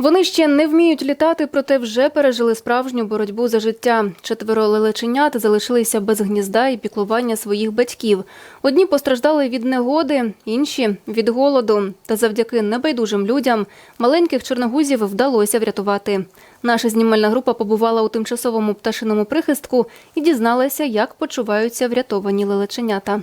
Вони ще не вміють літати, проте вже пережили справжню боротьбу за життя. Четверо лелеченят залишилися без гнізда і піклування своїх батьків. Одні постраждали від негоди, інші від голоду. Та завдяки небайдужим людям маленьких чорногузів вдалося врятувати. Наша знімальна група побувала у тимчасовому пташиному прихистку і дізналася, як почуваються врятовані лелеченята.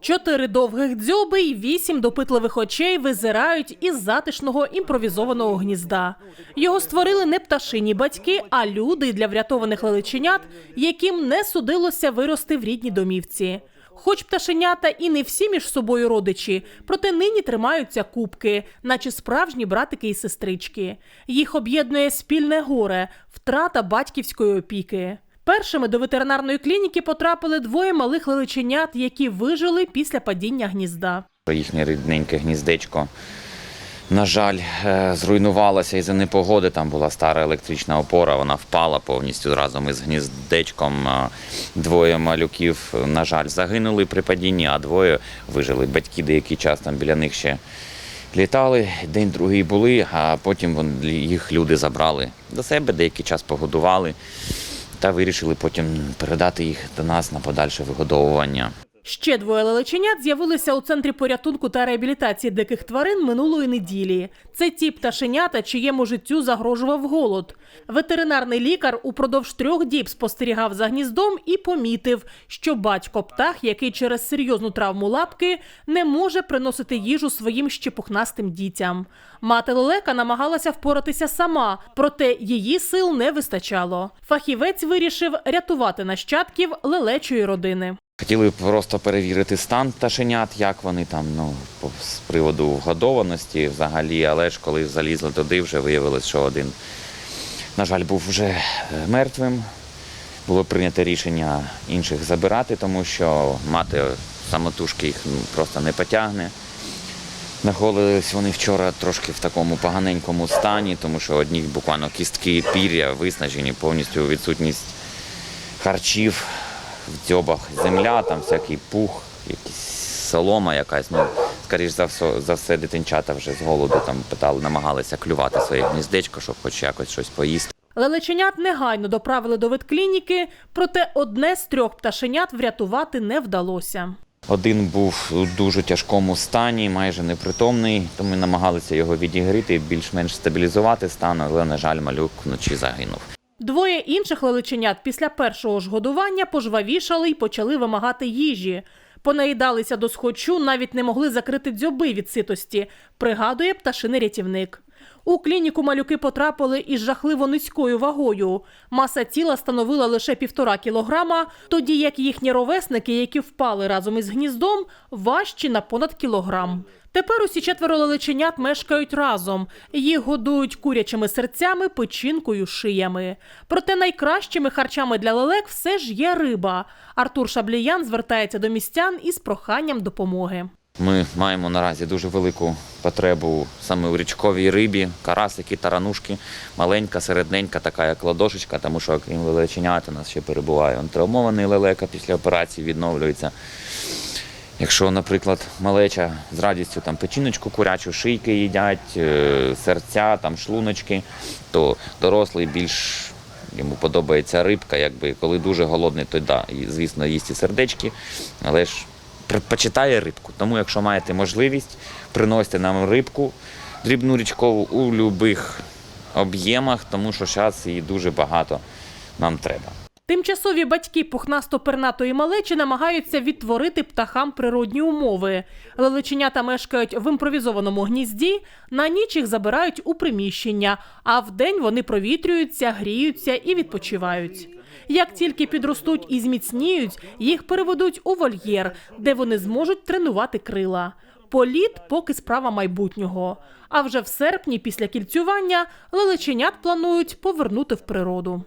Чотири довгих дзьоби і вісім допитливих очей визирають із затишного імпровізованого гнізда. Його створили не пташині батьки, а люди для врятованих лелеченят, яким не судилося вирости в рідній домівці. Хоч пташенята і не всі між собою родичі, проте нині тримаються кубки, наче справжні братики і сестрички. Їх об'єднує спільне горе, втрата батьківської опіки. Першими до ветеринарної клініки потрапили двоє малих лелеченят, які вижили після падіння гнізда. Їхнє рідненьке гніздечко, на жаль, е, зруйнувалося із-за непогоди. Там була стара електрична опора, вона впала повністю разом із гніздечком. Е, Двоє малюків, на жаль, загинули при падінні, а двоє вижили. Батьки деякий час там біля них ще літали, день другий були, а потім їх люди забрали до себе, деякий час погодували та вирішили потім передати їх до нас на подальше вигодовування. Ще двоє лелеченят з'явилися у центрі порятунку та реабілітації диких тварин минулої неділі. Це ті пташенята, чиєму життю загрожував голод. Ветеринарний лікар упродовж трьох діб спостерігав за гніздом і помітив, що батько птах, який через серйозну травму лапки, не може приносити їжу своїм щепухнастим дітям. Мати лелека намагалася впоратися сама, проте її сил не вистачало. Фахівець вирішив рятувати нащадків лелечої родини. Хотіли просто перевірити стан пташенят, як вони там, ну, з приводу вгодованості взагалі, але ж коли залізли туди, вже виявилось, що один, на жаль, був вже е, мертвим. Було прийнято рішення інших забирати, тому що мати самотужки їх просто не потягне. Знаходились вони вчора трошки в такому поганенькому стані, тому що одні буквально кістки, пір'я виснажені, повністю відсутність харчів в дзьобах земля, там всякий пух, якісь солома якась. Ну, скоріш за все, за все, дитинчата вже з голоду там питали, намагалися клювати своє гніздечко, щоб хоч якось щось поїсти. Лелеченят негайно доправили до ветклініки, проте одне з трьох пташенят врятувати не вдалося. Один був у дуже тяжкому стані, майже непритомний, тому ми намагалися його відігріти, більш-менш стабілізувати стан, але, на жаль, малюк вночі загинув. Двоє інших лелеченят після першого ж годування пожвавішали й почали вимагати їжі. Понаїдалися до схочу, навіть не могли закрити дзьоби від ситості, пригадує пташиний рятівник. У клініку малюки потрапили із жахливо низькою вагою. Маса тіла становила лише півтора кілограма, тоді як їхні ровесники, які впали разом із гніздом, важчі на понад кілограм. Тепер усі четверо лелеченят мешкають разом. Їх годують курячими серцями, печінкою, шиями. Проте найкращими харчами для лелек все ж є риба. Артур Шабліян звертається до містян із проханням допомоги. Ми маємо наразі дуже велику потребу саме у річковій рибі, карасики, таранушки, маленька, середненька, така як ладошечка, тому що крім лелеченят у нас ще перебуває травмований лелека після операції, відновлюється. Якщо, наприклад, малеча з радістю там печіночку курячу, шийки їдять, е, серця, там шлуночки, то дорослий більш йому подобається рибка, якби коли дуже голодний, то да, звісно, їсть і сердечки, але ж предпочитає рибку. Тому, якщо маєте можливість, приносите нам рибку дрібну річкову у будь-яких об'ємах, тому що зараз її дуже багато нам треба. Тимчасові батьки пухнасто-пернатої малечі намагаються відтворити птахам природні умови. Лелеченята мешкають в імпровізованому гнізді, на ніч їх забирають у приміщення, а вдень вони провітрюються, гріються і відпочивають. Як тільки підростуть і зміцніють, їх переведуть у вольєр, де вони зможуть тренувати крила. Політ поки справа майбутнього. А вже в серпні, після кільцювання, лелеченят планують повернути в природу.